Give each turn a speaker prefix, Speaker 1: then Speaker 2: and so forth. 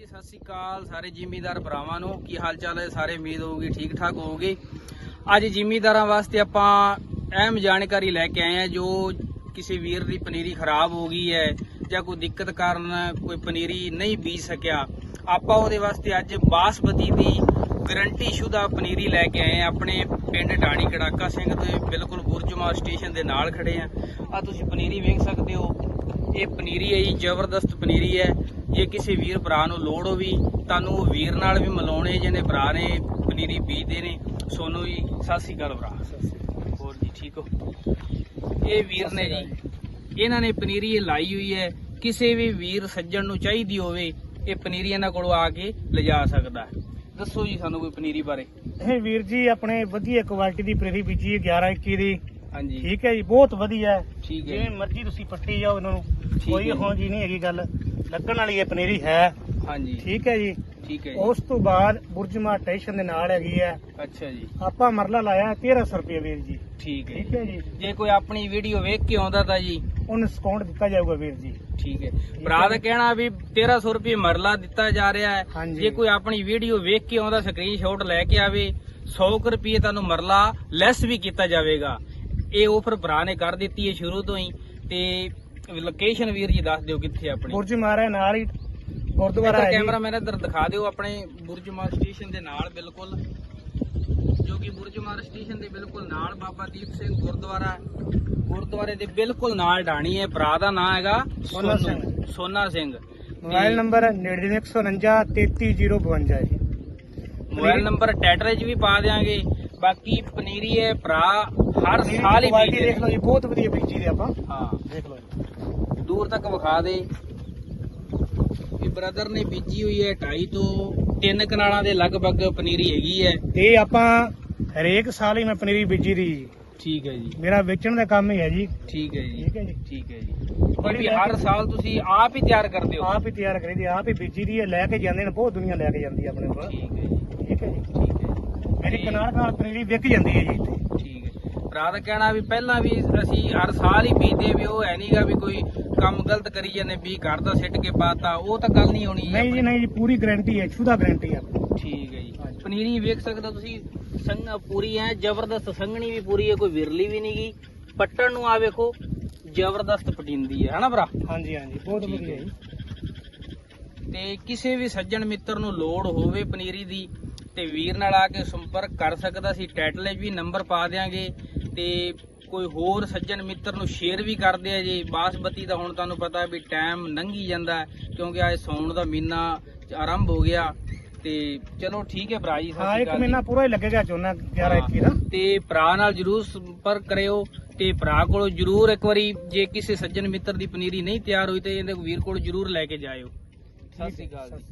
Speaker 1: ਜੀ, ਸਤਿ ਸ਼੍ਰੀ ਅਕਾਲ ਸਾਰੇ ਜ਼ਿਮੀਂਦਾਰ ਭਰਾਵਾਂ ਨੂੰ। ਕੀ ਹਾਲ ਚਾਲ ਹੈ? ਸਾਰੇ ਉਮੀਦ ਹੋਊਗੀ ਠੀਕ ਠਾਕ ਹੋਊਗੀ। ਅੱਜ ਜ਼ਿਮੀਂਦਾਰਾਂ ਵਾਸਤੇ ਆਪਾਂ ਅਹਿਮ ਜਾਣਕਾਰੀ ਲੈ ਕੇ ਆਏ ਹਾਂ, ਜੋ ਕਿਸੇ ਵੀਰ ਦੀ ਪਨੀਰੀ ਖਰਾਬ ਹੋ ਗਈ ਹੈ ਜਾਂ ਕੋਈ ਦਿੱਕਤ ਕਾਰਨ ਕੋਈ ਪਨੀਰੀ ਨਹੀਂ ਬੀਜ ਸਕਿਆ, ਆਪਾਂ ਉਹਦੇ ਵਾਸਤੇ ਅੱਜ ਬਾਸਮਤੀ ਦੀ ਗਰੰਟੀ ਸ਼ੁਦਾ ਪਨੀਰੀ ਲੈ ਕੇ ਆਏ ਹਾਂ। ਆਪਣੇ ਪਿੰਡ ਢਾਣੀ ਕੜਾਕਾ ਸਿੰਘ ਦੇ ਬਿਲਕੁਲ ਗੁਰਜਮਾਰ ਸਟੇਸ਼ਨ ਦੇ ਨਾਲ ਖੜੇ ਆ ਆ ਤੁਸੀਂ ਪਨੀਰੀ ਵੇਖ ਸਕਦੇ ਹੋ। ਇਹ ਪਨੀਰੀ ਹੈ ਜੀ ਜ਼ਬਰਦਸਤ ਪਨੀਰੀ ਹੈ। ਜੇ ਕਿਸੇ ਵੀਰ ਭਰਾ ਨੂੰ ਲੋੜ ਹੋਵੇ ਤੁਹਾਨੂੰ ਉਹ ਵੀਰ ਨਾਲ ਵੀ ਮਿਲਾਉਣੇ ਜਿਹਨੇ ਭਰਾ ਨੇ ਪਨੀਰੀ ਬੀਜਦੇ ਨੇ। ਸੋਨੂੰ ਜੀ ਸਤਿ ਸ਼੍ਰੀ ਅਕਾਲ ਭਰਾ। ਹੋਰ ਜੀ ਠੀਕ ਹੋ? ਇਹ ਵੀਰ ਨੇ ਜੀ ਇਹਨਾਂ ਨੇ ਪਨੀਰੀ ਇਹ ਲਾਈ ਹੋਈ ਹੈ। ਕਿਸੇ ਵੀ ਵੀਰ ਸੱਜਣ ਨੂੰ ਚਾਹੀਦੀ ਹੋਵੇ ਇਹ ਪਨੀਰੀ ਇਹਨਾਂ ਕੋਲੋਂ ਆ ਕੇ ਲਿਜਾ ਸਕਦਾ ਹੈ। ਦੱਸੋ ਜੀ ਸਾਨੂੰ ਕੋਈ ਪਨੀਰੀ ਬਾਰੇ।
Speaker 2: ਇਹ ਵੀਰ ਜੀ ਆਪਣੇ ਵਧੀਆ ਕੁਆਲਿਟੀ ਦੀ ਪ੍ਰੇਰੀ ਬੀਜੀ ਹੈ 11 21 ਦੀ।
Speaker 1: ਹਾਂਜੀ।
Speaker 2: ਠੀਕ ਹੈ ਜੀ ਬਹੁਤ ਵਧੀਆ ਹੈ।
Speaker 1: ਠੀਕ ਹੈ
Speaker 2: ਜਿਵੇਂ ਮਰਜ਼ੀ ਤੁਸੀਂ ਪੱਟੀ ਜਾਓ ਇਹਨਾਂ ਨੂੰ
Speaker 1: ਠੀਕ
Speaker 2: ਕੋਈ। ਹੋਂ ਜੀ। ਨਹੀਂ ਹੈਗੀ ਗੱਲ। ਲੱਗਣ ਵਾਲੀ ਇਹ ਪਨੀਰੀ ਹੈ।
Speaker 1: ਹਾਂਜੀ।
Speaker 2: ਠੀਕ ਹੈ ਜੀ।
Speaker 1: ਠੀਕ ਹੈ ਜੀ।
Speaker 2: ਉਸ ਤੋਂ ਬਾਅਦ ਬੁਰਜਮਾ ਸਟੇਸ਼ਨ ਦੇ ਨਾਲ ਹੈਗੀ ਹੈ।
Speaker 1: ਅੱਛਾ ਜੀ।
Speaker 2: ਆਪਾਂ ਮਰਲਾ ਲਾਇਆ 1300 ਰੁਪਏ ਵੀਰ ਜੀ।
Speaker 1: ਠੀਕ ਹੈ
Speaker 2: ਠੀਕ ਹੈ ਜੀ।
Speaker 1: ਜੇ ਕੋਈ ਆਪਣੀ ਵੀਡੀਓ ਵੇਖ ਕੇ ਆਉਂਦਾ ਤਾਂ ਜੀ।
Speaker 2: ਉਹਨੂੰ ਡਿਸਕਾਊਂਟ ਦਿੱਤਾ ਜਾਊਗਾ ਵੀਰ ਜੀ।
Speaker 1: ਠੀਕ ਹੈ। ਭਰਾ ਦਾ ਕਹਿਣਾ ਵੀ 1300 ਰੁਪਏ ਮਰਲਾ ਦਿੱਤਾ ਜਾ ਰਿਹਾ ਹੈ।
Speaker 2: ਹਾਂਜੀ।
Speaker 1: ਜੇ ਕੋਈ ਆਪਣੀ ਵੀਡੀਓ ਵੇਖ ਕੇ ਆਉਂਦਾ ਸਕਰੀਨਸ਼ਾਟ ਲੈ ਕੇ ਆਵੇ 100 ਕੁ ਰੁਪਏ ਤੁਹਾਨੂੰ ਮਰਲਾ ਲੈਸ ਵੀ ਕੀਤਾ ਜਾਵੇਗਾ। ਇਹ ਆਫਰ ਭਰਾ ਨੇ ਕਰ ਦਿੱਤੀ ਹੈ ਸ਼ੁਰੂ ਤੋਂ ਹੀ ਤੇ ਲੋਕੇਸ਼ਨ ਵੀਰ ਜੀ ਦੱਸ ਦਿਓ ਕਿੱਥੇ ਆਪਣੀ
Speaker 2: ਬੁਰਜ ਮਾਰਿਆ ਨਾਲ ਹੀ ਗੁਰਦੁਆਰਾ ਹੈ ਜੀ।
Speaker 1: ਕੈਮਰਾਮੈਨ ਇੱਧਰ ਦਿਖਾ ਦਿਓ ਆਪਣੇ ਬੁਰਜਮਾਰ ਸਟੇਸ਼ਨ ਦੇ ਨਾਲ ਬਿਲਕੁਲ ਜੋ ਕਿ ਬੁਰਜਮਾਰ ਸਟੇਸ਼ਨ ਦੇ ਬਿਲਕੁਲ ਨਾਲ ਬਾਬਾ ਦੀਪ ਸਿੰਘ ਗੁਰਦੁਆਰਾ। ਗੁਰਦੁਆਰੇ ਦੇ ਬਿਲਕੁਲ ਨਾਲ ਢਾਣੀ ਹੈ ਭਰਾ ਦਾ ਨਾਮ ਹੈਗਾ
Speaker 2: ਸੋਨਾ ਸਿੰਘ।
Speaker 1: ਸੋਨਾ ਸਿੰਘ
Speaker 2: ਮੋਬਾਈਲ ਨੰਬਰ 99149 33052 ਜੀ
Speaker 1: ਮੋਬਾਈਲ ਨੰਬਰ ਟੈਟਰ 'ਚ ਵੀ ਪਾ ਦੇਾਂਗੇ ਬਾਕੀ ਪਨੀਰੀ ਹੈ ਭਰਾ ਹਰ ਸਾਲ ਹੀ
Speaker 2: ਕੁਆਲਿਟੀ
Speaker 1: ਬੀਜਦੇ
Speaker 2: ਦੇਖ ਲਓ ਜੀ ਬਹੁਤ ਵਧੀਆ ਬੀਜੀ ਦੇ ਆਪਾਂ।
Speaker 1: ਹਾਂ।
Speaker 2: ਦੇਖ ਲਓ ਜੀ।
Speaker 1: ਦੂਰ ਤੱਕ ਵਿਖਾ ਦੇ। ਇਹ ਬ੍ਰਦਰ ਨੇ ਬੀਜੀ ਹੋਈ ਹੈ 2.5 ਤੋਂ 3 ਕਨਾਲਾਂ ਦੇ ਲਗਭਗ ਪਨੀਰੀ ਹੈਗੀ ਹੈ।
Speaker 2: ਇਹ ਆਪਾਂ ਹਰੇਕ ਸਾਲ ਹੀ ਮੈਂ ਪਨੀਰੀ ਬੀਜੀ ਦੀ। ਜੀ।
Speaker 1: ਠੀਕ ਹੈ ਜੀ।
Speaker 2: ਮੇਰਾ ਵੇਚਣ ਦਾ ਕੰਮ ਹੀ ਹੈ ਜੀ।
Speaker 1: ਠੀਕ ਹੈ ਜੀ।
Speaker 2: ਠੀਕ ਹੈ ਜੀ।
Speaker 1: ਠੀਕ ਹੈ ਜੀ। ਵੀ ਹਰ ਸਾਲ ਤੁਸੀਂ ਆਪ ਹੀ ਤਿਆਰ ਕਰਦੇ ਹੋ।
Speaker 2: ਆਪ ਹੀ ਤਿਆਰ ਕਰੀ ਦੀ ਆਪ ਹੀ ਬੀਜੀ ਦੀ ਹੈ ਲੈ ਕੇ ਜਾਂਦੇ ਨੇ ਬਹੁਤ ਦੁਨੀਆ ਲੈ ਕੇ ਜਾਂਦੀ ਹੈ ਆਪਣੇ ਕੋਲ।
Speaker 1: ਠੀਕ ਹੈ ਜੀ।
Speaker 2: ਠੀਕ ਹੈ ਜੀ।
Speaker 1: ਠੀਕ ਹੈ
Speaker 2: ਮੇਰੀ ਕਨਾਲ ਨਾਲ ਪਨੀਰੀ ਵਿਕ ਜਾਂਦੀ ਹੈ ਜੀ ਇੱਥੇ।
Speaker 1: ਠੀਕ ਹੈ। ਭਰਾ ਦਾ ਕਹਿਣਾ ਵੀ ਪਹਿਲਾਂ ਵੀ ਅਸੀਂ ਹਰ ਸਾਲ ਹੀ ਬੀਜਦੇ ਵੀ ਉਹ ਹੈ ਨਹੀਂਗਾ ਵੀ ਕੋਈ ਕੰਮ ਗਲਤ ਕਰੀ ਜਾਂਦੇ ਵੀ ਘਰ ਦਾ ਸਿੱਟ ਕੇ ਪਾਤਾ ਉਹ ਤਾਂ ਗੱਲ ਨਹੀਂ ਹੋਣੀ
Speaker 2: ਨਹੀਂ ਜੀ ਨਹੀਂ ਜੀ ਪੂਰੀ ਗਾਰੰਟੀ ਹੈ ਸ਼ੁਦਾ ਗਾਰੰਟੀ ਹੈ।
Speaker 1: ਠੀਕ ਹੈ ਜੀ। ਪਨੀਰੀ ਵੇਖ ਸਕਦੇ ਤੁਸੀਂ ਸੰਗ ਪੂਰੀ ਹੈ ਜ਼ਬਰਦਸਤ ਸੰਘਣੀ ਵੀ ਪੂਰੀ ਹੈ ਕੋਈ ਵਿਰਲੀ ਵੀ ਨਹੀਂਗੀ ਪੱਟਣ ਨੂੰ ਆ ਵੇਖੋ ਜ਼ਬਰਦਸਤ ਪਟਿੰਦੀ ਹੈ ਹਨਾ ਭਰਾ?
Speaker 2: ਹਾਂਜੀ ਹਾਂਜੀ ਬਹੁਤ ਵਧੀਆ। ਜੀ।
Speaker 1: ਤੇ ਕਿਸੇ ਵੀ ਸੱਜਣ ਮਿੱਤਰ ਨੂੰ ਲੋੜ ਹੋਵੇ ਪਨੀਰੀ ਦੀ ਤੇ ਵੀਰ ਨਾਲ ਆ ਕੇ ਸੰਪਰਕ ਕਰ ਸਕਦਾ ਸੀ ਟਾਈਟਲ 'ਚ ਵੀ ਨੰਬਰ ਪਾ ਦਿਆਂਗੇ ਤੇ ਕੋਈ ਹੋਰ ਸੱਜਣ ਮਿੱਤਰ ਨੂੰ ਸ਼ੇਅਰ ਵੀ ਕਰਦੇ ਆ ਜੀ। ਬਾਸਮਤੀ ਦਾ ਹੁਣ ਤੁਹਾਨੂੰ ਪਤਾ ਵੀ ਟਾਈਮ ਲੰਘੀ ਜਾਂਦਾ ਕਿਉਂਕਿ ਅੱਜ ਸੌਣ ਦਾ ਮਹੀਨਾ ਆਰੰਭ ਹੋ ਗਿਆ। ਤੇ ਚਲੋ ਠੀਕ ਹੈ ਭਰਾ ਜੀ ਸਤਿ
Speaker 2: ਹਾਂ
Speaker 1: ਸ਼੍ਰੀ
Speaker 2: ਇੱਕ
Speaker 1: ਅਕਾਲ
Speaker 2: ਮਹੀਨਾ। ਪੂਰਾ ਹੀ ਲੱਗੇਗਾ ਝੋਨਾ 11 21 ਦਾ।
Speaker 1: ਤੇ ਭਰਾ ਨਾਲ ਜਰੂਰ ਸੰਪਰਕ ਕਰਿਓ ਤੇ ਭਰਾ ਕੋਲੋਂ ਜਰੂਰ ਇੱਕ ਵਾਰੀ ਜੇ ਕਿਸੇ ਸੱਜਣ ਮਿੱਤਰ ਦੀ ਪਨੀਰੀ ਨਹੀਂ ਤਿਆਰ ਹੋਈ ਤੇ ਇਹਦੇ ਵੀਰ ਕੋਲ ਜਰੂਰ ਲੈ ਕੇ ਜਾਇਓ। ਸਤਿ ਸ਼੍ਰੀ ਅਕਾਲ ਜੀ।